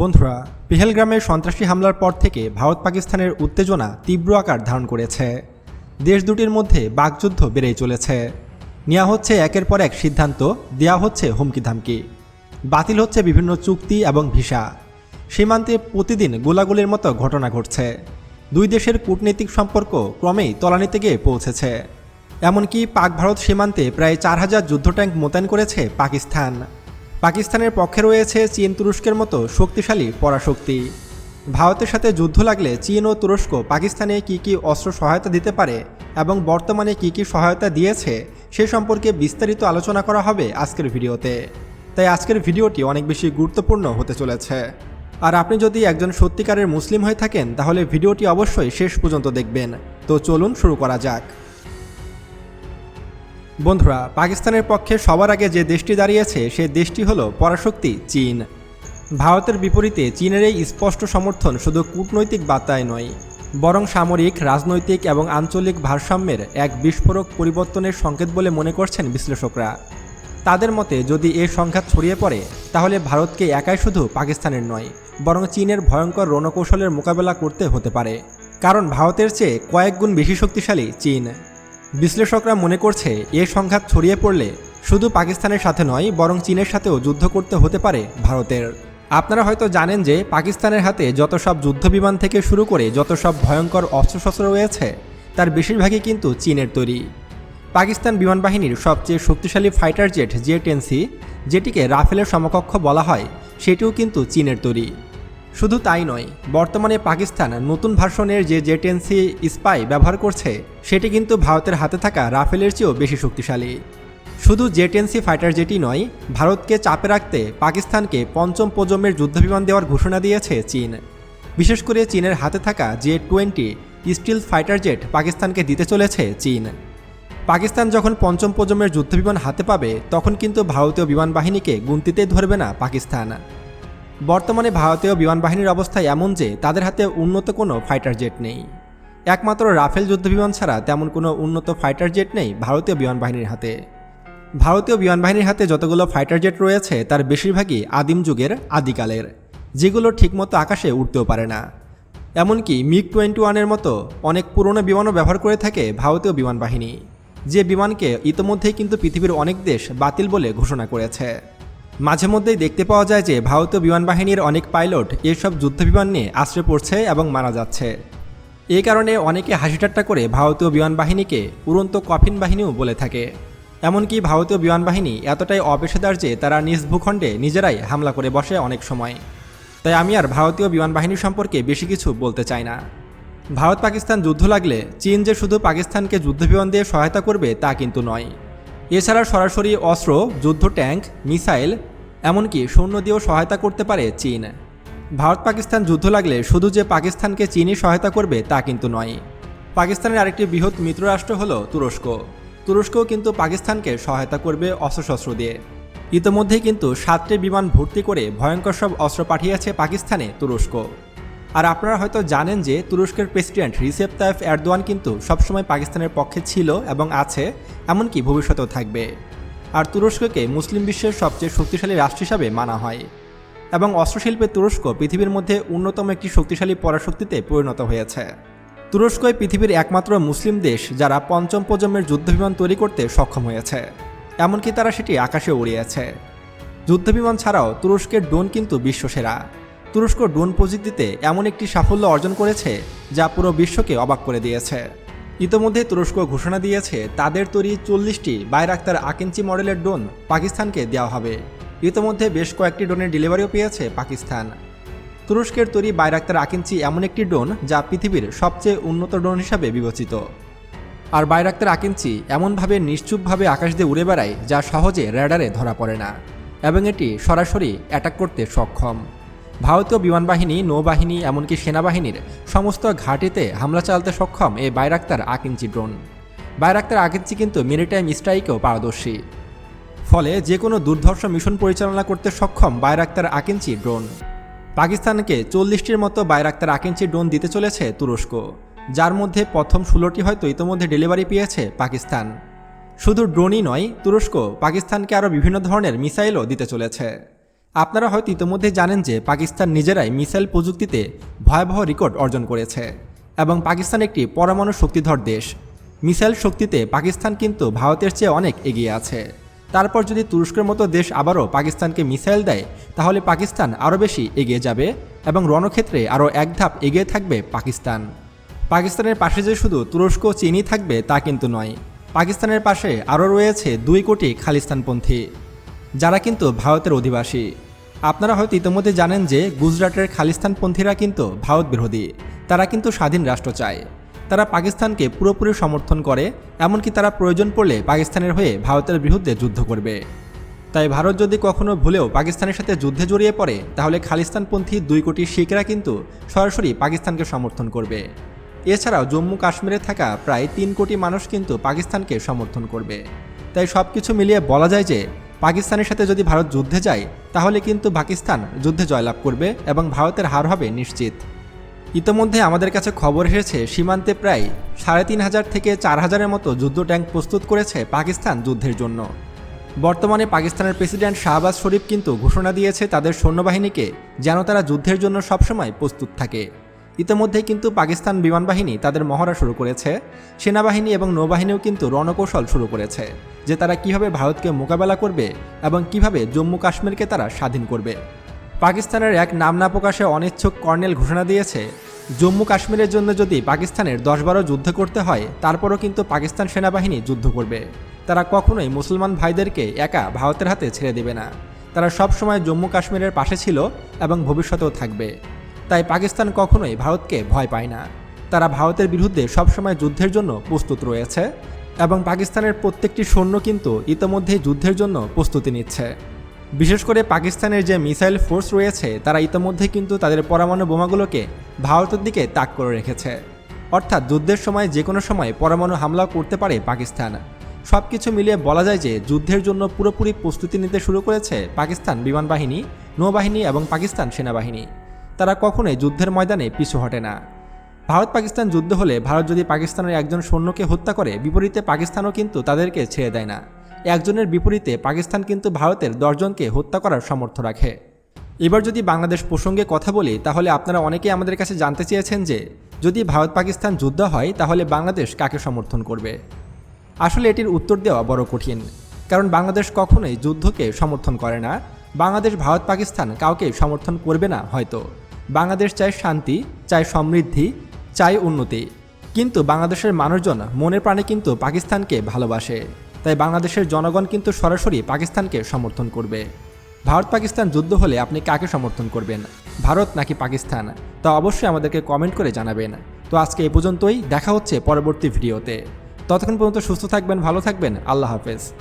বন্ধুরা পেহেলগ্রামের সন্ত্রাসী হামলার পর থেকে ভারত পাকিস্তানের উত্তেজনা তীব্র আকার ধারণ করেছে। দেশ দুটির মধ্যে বাকযুদ্ধ বেড়েই চলেছে। নেওয়া হচ্ছে একের পর এক সিদ্ধান্ত, দেয়া হচ্ছে হুমকি ধামকি বাতিল হচ্ছে বিভিন্ন চুক্তি এবং ভিসা। সীমান্তে প্রতিদিন গোলাগুলির মতো ঘটনা ঘটছে। দুই দেশের কূটনৈতিক সম্পর্ক ক্রমেই তলানিতে গিয়ে পৌঁছেছে। এমনকি পাক ভারত সীমান্তে প্রায় চার হাজার যুদ্ধ ট্যাঙ্ক মোতায়েন করেছে পাকিস্তান। পাকিস্তানের পক্ষে রয়েছে চীন তুরস্কের মতো শক্তিশালী পরাশক্তি। ভারতের সাথে যুদ্ধ লাগলে চীন ও তুরস্ক পাকিস্তানে কি কি অস্ত্র সহায়তা দিতে পারে এবং বর্তমানে কি কি সহায়তা দিয়েছে সে সম্পর্কে বিস্তারিত আলোচনা করা হবে আজকের ভিডিওতে। তাই আজকের ভিডিওটি অনেক বেশি গুরুত্বপূর্ণ হতে চলেছে। আর আপনি যদি একজন সত্যিকারের মুসলিম হয়ে থাকেন, তাহলে ভিডিওটি অবশ্যই শেষ পর্যন্ত দেখবেন। তো চলুন শুরু করা যাক। বন্ধুরা, পাকিস্তানের পক্ষে সবার আগে যে দেশটি দাঁড়িয়েছে, সে দেশটি হলো পরাশক্তি, চীন। ভারতের বিপরীতে চীনের এই স্পষ্ট সমর্থন শুধু কূটনৈতিক বার্তায় নয়, বরং সামরিক, রাজনৈতিক এবং আঞ্চলিক ভারসাম্যের এক বিস্ফোরক পরিবর্তনের সংকেত বলে মনে করছেন বিশ্লেষকরা। তাদের মতে, যদি এ সংঘাত ছড়িয়ে পড়ে, তাহলে ভারতকে একাই শুধু পাকিস্তানের নয়, বরং চীনের ভয়ঙ্কর রণকৌশলের মোকাবেলা করতে হতে পারে। কারণ ভারতের চেয়ে কয়েক গুণ বেশি শক্তিশালী চীন। বিশ্লেষকরা মনে করছে, এ সংঘাত ছড়িয়ে পড়লে শুধু পাকিস্তানের সাথে নয়, বরং চীনের সাথেও যুদ্ধ করতে হতে পারে ভারতের। আপনারা হয়তো জানেন যে পাকিস্তানের হাতে যত সব যুদ্ধবিমান থেকে শুরু করে যত সব ভয়ঙ্কর অস্ত্রশস্ত্র রয়েছে, তার বেশিরভাগই কিন্তু চীনের তৈরি। পাকিস্তান বিমান বাহিনীর সবচেয়ে শক্তিশালী ফাইটার জেট জে টেনসি যেটিকে রাফেলের সমকক্ষ বলা হয়, সেটিও কিন্তু চীনের তৈরি। শুধু তাই নয়, বর্তমানে পাকিস্তান নতুন ভার্সনের যে জেটেন্সি স্পাই ব্যবহার করছে, সেটি কিন্তু ভারতের হাতে থাকা রাফেলের চেয়েও বেশি শক্তিশালী। শুধু জেটেন্সি ফাইটার জেটই নয়, ভারতকে চাপে রাখতে পাকিস্তানকে পঞ্চম প্রজন্মের যুদ্ধবিমান দেওয়ার ঘোষণা দিয়েছে চীন। বিশেষ করে চীনের হাতে থাকা J twenty stealth fighter jet পাকিস্তানকে দিতে চলেছে চীন। পাকিস্তান যখন পঞ্চম প্রজন্মের যুদ্ধবিমান হাতে পাবে, তখন কিন্তু ভারতীয় বিমান বাহিনীকে গুনতিতে ধরবে না পাকিস্তান। বর্তমানে ভারতীয় বিমান বাহিনীর অবস্থা এমন যে তাদের হাতে উন্নত কোনো ফাইটার জেট নেই। একমাত্র রাফেল যুদ্ধবিমান ছাড়া তেমন কোনো উন্নত ফাইটার জেট নেই ভারতীয় বিমান বাহিনীর হাতে। ভারতীয় বিমান বাহিনীর হাতে যতগুলো ফাইটার জেট রয়েছে, তার বেশিরভাগই আদিম যুগের আদিকালের, যেগুলো ঠিকমতো আকাশে উঠতেও পারে না। এমনকি মিগ টোয়েন্টি ওয়ানের মতো অনেক পুরনো বিমানও ব্যবহার করে থাকে ভারতীয় বিমান বাহিনী যে বিমানকে ইতোমধ্যেই কিন্তু পৃথিবীর অনেক দেশ বাতিল বলে ঘোষণা করেছে। মাঝে মধ্যেই দেখতে পাওয়া যায় যে ভারতীয় বিমান বাহিনীর অনেক পাইলট এসব যুদ্ধবিমান নিয়ে আশ্রয় পড়ছে এবং মারা যাচ্ছে। এই কারণে অনেকে হাসিঠাট্টা করে ভারতীয় বিমান বাহিনীকে উড়ন্ত কফিন বাহিনীও বলে থাকে। এমনকি ভারতীয় বিমান বাহিনী এতটাই অপেশাদার যে তারা নিজ ভূখণ্ডে নিজেরাই হামলা করে বসে অনেক সময়। তাই আমি আর ভারতীয় বিমান বাহিনী সম্পর্কে বেশি কিছু বলতে চাই না। ভারত পাকিস্তান যুদ্ধ লাগলে চীন যে শুধু পাকিস্তানকে যুদ্ধবিমান দিয়ে সহায়তা করবে তা কিন্তু নয়। এছাড়া সরাসরি অস্ত্র, যুদ্ধ ট্যাঙ্ক, মিসাইল এমনকি সৈন্য দিয়েও সহায়তা করতে পারে চীন। ভারত পাকিস্তান যুদ্ধ লাগলে শুধু যে পাকিস্তানকে চীনই সহায়তা করবে তা কিন্তু নয়। পাকিস্তানের আরেকটি বৃহৎ মিত্ররাষ্ট্র হল তুরস্ক। তুরস্কও কিন্তু পাকিস্তানকে সহায়তা করবে অস্ত্রশস্ত্র দিয়ে। ইতোমধ্যেই কিন্তু সাতটি বিমান ভর্তি করে ভয়ঙ্কর সব অস্ত্র পাঠিয়েছে পাকিস্তানে তুরস্ক। আর আপনারা হয়তো জানেন যে তুরস্কের প্রেসিডেন্ট রিসেপ তাইফ এরদোয়ান কিন্তু সবসময় পাকিস্তানের পক্ষে ছিল এবং আছে, এমনকি ভবিষ্যতেও থাকবে। আর তুরস্ককে মুসলিম বিশ্বের সবচেয়ে শক্তিশালী রাষ্ট্র হিসাবে মানা হয়। এবং অস্ত্রশিল্পে তুরস্ক পৃথিবীর মধ্যে অন্যতম একটি শক্তিশালী পরাশক্তিতে পরিণত হয়েছে। তুরস্কই পৃথিবীর একমাত্র মুসলিম দেশ যারা পঞ্চম প্রজন্মের যুদ্ধবিমান তৈরি করতে সক্ষম হয়েছে। এমনকি তারা সেটি আকাশে উড়িয়েছে। যুদ্ধবিমান ছাড়াও তুরস্কের ড্রোন কিন্তু বিশ্বসেরা। তুরস্ক ড্রোন প্রযুক্তিতে এমন একটি সাফল্য অর্জন করেছে যা পুরো বিশ্বকে অবাক করে দিয়েছে। ইতোমধ্যে তুরস্ক ঘোষণা দিয়েছে তাদের তৈরি চল্লিশটি বাইরাক্তার আকিঞ্চি মডেলের ড্রোন পাকিস্তানকে দেওয়া হবে। ইতোমধ্যে বেশ কয়েকটি ড্রোনের ডেলিভারিও পেয়েছে পাকিস্তান। তুরস্কের তৈরি বাইরাক্তার আকিঞ্চি এমন একটি ড্রোন যা পৃথিবীর সবচেয়ে উন্নত ড্রোন হিসাবে বিবেচিত। আর বাইরাক্তার আকিঞ্চি এমনভাবে নিশ্চুপভাবে আকাশ দিয়ে উড়ে বেড়ায় যা সহজে র্যাডারে ধরা পড়ে না, এবং এটি সরাসরি অ্যাটাক করতে সক্ষম। ভারতীয় বিমান বাহিনী নৌবাহিনী, এমনকি সেনাবাহিনীর সমস্ত ঘাঁটিতে হামলা চালাতে সক্ষম এই Bayraktar Akinci drone Bayraktar Akinci কিন্তু মেরিটাইম স্ট্রাইকেও পারদর্শী। ফলে যে কোনো দুর্ধর্ষ মিশন পরিচালনা করতে সক্ষম বাইরাক্তার আকিঞ্চি ড্রোন। পাকিস্তানকে চল্লিশটির মতো বাইরাক্তার আকিঞ্চি ড্রোন দিতে চলেছে তুরস্ক, যার মধ্যে প্রথম ষোলোটি হয়তো ইতোমধ্যে ডেলিভারি পেয়েছে পাকিস্তান। শুধু ড্রোনই নয়, তুরস্ক পাকিস্তানকে আরও বিভিন্ন ধরনের মিসাইলও দিতে চলেছে। আপনারা হয়তো ইতিমধ্যে জানেন যে পাকিস্তান নিজেরাই মিসাইল প্রযুক্তিতে ভয়াবহ রেকর্ড অর্জন করেছে এবং পাকিস্তান একটি পরমাণু শক্তিধর দেশ। মিসাইল শক্তিতে পাকিস্তান কিন্তু ভারতের চেয়ে অনেক এগিয়ে আছে। তারপর যদি তুরস্কের মতো দেশ আবারও পাকিস্তানকে মিসাইল দেয়, তাহলে পাকিস্তান আরও বেশি এগিয়ে যাবে এবং রণক্ষেত্রে আরও এক ধাপ এগিয়ে থাকবে পাকিস্তান। পাকিস্তানের পাশে যে শুধু তুরস্ক চীনই থাকবে তা কিন্তু নয়। পাকিস্তানের পাশে আরও রয়েছে দুই কোটি খালিস্তানপন্থী। যারা কিন্তু ভারতের অধিবাসী। আপনারা হয়তো ইতিমধ্যে জানেন যে গুজরাটের খালিস্তানপন্থীরা কিন্তু ভারত বিরোধী। তারা কিন্তু স্বাধীন রাষ্ট্র চায়। তারা পাকিস্তানকে পুরোপুরি সমর্থন করে, এমনকি তারা প্রয়োজন পড়লে পাকিস্তানের হয়ে ভারতের বিরুদ্ধে যুদ্ধ করবে। তাই ভারত যদি কখনো ভুলেও পাকিস্তানের সাথে যুদ্ধে জড়িয়ে পড়ে, তাহলে খালিস্তানপন্থী দুই কোটি শিখরা কিন্তু সরাসরি পাকিস্তানকে সমর্থন করবে। এছাড়াও জম্মু কাশ্মীরে থাকা প্রায় তিন কোটি মানুষ কিন্তু পাকিস্তানকে সমর্থন করবে। তাই সব কিছু মিলিয়ে বলা যায় যে পাকিস্তানের সাথে যদি ভারত যুদ্ধে যায়, তাহলে কিন্তু পাকিস্তান যুদ্ধে জয়লাভ করবে এবং ভারতের হার হবে নিশ্চিত। ইতোমধ্যে আমাদের কাছে খবর এসেছে, সীমান্তে প্রায় সাড়ে তিন হাজার থেকে চার হাজারের মতো যুদ্ধ ট্যাঙ্ক প্রস্তুত করেছে পাকিস্তান যুদ্ধের জন্য। বর্তমানে পাকিস্তানের প্রেসিডেন্ট শাহবাজ শরীফ কিন্তু ঘোষণা দিয়েছে, তাদের সৈন্যবাহিনীকে যেন তারা যুদ্ধের জন্য সবসময় প্রস্তুত থাকে। ইতিমধ্যে কিন্তু পাকিস্তান বিমান বাহিনী তাদের মহড়া শুরু করেছে। সেনাবাহিনী এবং নৌবাহিনীও কিন্তু রণকৌশল শুরু করেছে, যে তারা কীভাবে ভারতকে মোকাবেলা করবে এবং কীভাবে জম্মু কাশ্মীরকে তারা স্বাধীন করবে। পাকিস্তানের এক নাম না প্রকাশে অনিচ্ছুক কর্নেল ঘোষণা দিয়েছে, জম্মু কাশ্মীরের জন্য যদি পাকিস্তানের দশ বারো যুদ্ধ করতে হয়, তারপরও কিন্তু পাকিস্তান সেনাবাহিনী যুদ্ধ করবে। তারা কখনোই মুসলমান ভাইদেরকে একা ভারতের হাতে ছেড়ে দেবে না। তারা সবসময় জম্মু কাশ্মীরের পাশে ছিল এবং ভবিষ্যতেও থাকবে। তাই পাকিস্তান কখনোই ভারতকে ভয় পায় না। তারা ভারতের বিরুদ্ধে সবসময় যুদ্ধের জন্য প্রস্তুত রয়েছে এবং পাকিস্তানের প্রত্যেকটি সৈন্য কিন্তু ইতোমধ্যেই যুদ্ধের জন্য প্রস্তুতি নিচ্ছে। বিশেষ করে পাকিস্তানের যে মিসাইল ফোর্স রয়েছে, তারা ইতোমধ্যে কিন্তু তাদের পরমাণু বোমাগুলোকে ভারতের দিকে তাক করে রেখেছে। অর্থাৎ যুদ্ধের সময় যে কোনো সময় পরমাণু হামলা করতে পারে পাকিস্তান। সব কিছু মিলিয়ে বলা যায় যে যুদ্ধের জন্য পুরোপুরি প্রস্তুতি নিতে শুরু করেছে পাকিস্তান বিমান বাহিনী, নৌবাহিনী এবং পাকিস্তান সেনাবাহিনী। তারা কখনোই যুদ্ধের ময়দানে পিছু হটে না। ভারত পাকিস্তান যুদ্ধ হলে ভারত যদি পাকিস্তানের একজন সৈন্যকে হত্যা করে, বিপরীতে পাকিস্তানও কিন্তু তাদেরকে ছেড়ে দেয় না। একজনের বিপরীতে পাকিস্তান কিন্তু ভারতের দশজনকে হত্যা করার সামর্থ্য রাখে। এবার যদি বাংলাদেশ প্রসঙ্গে কথা বলি, তাহলে আপনারা অনেকেই আমাদের কাছে জানতে চেয়েছেন যে, যদি ভারত পাকিস্তান যুদ্ধ হয়, তাহলে বাংলাদেশ কাকে সমর্থন করবে? আসলে এটির উত্তর দেওয়া বড় কঠিন। কারণ বাংলাদেশ কখনোই যুদ্ধকে সমর্থন করে না। বাংলাদেশ, ভারত, পাকিস্তান কাউকে সমর্থন করবে না হয়তো। বাংলাদেশ চায় শান্তি, চায় সমৃদ্ধি, চায় উন্নতি। কিন্তু বাংলাদেশের মানুষজন মনের প্রাণে কিন্তু পাকিস্তানকে ভালোবাসে। তাই বাংলাদেশের জনগণ কিন্তু সরাসরি পাকিস্তানকে সমর্থন করবে। ভারত, পাকিস্তান যুদ্ধ হলে আপনি কাকে সমর্থন করবেন? ভারত নাকি পাকিস্তান? তা অবশ্যই আমাদেরকে কমেন্ট করে জানাবেন। তো আজকে এ পর্যন্তই, দেখা হচ্ছে পরবর্তী ভিডিওতে। ততক্ষণ পর্যন্ত সুস্থ থাকবেন, ভালো থাকবেন, আল্লাহ হাফেজ।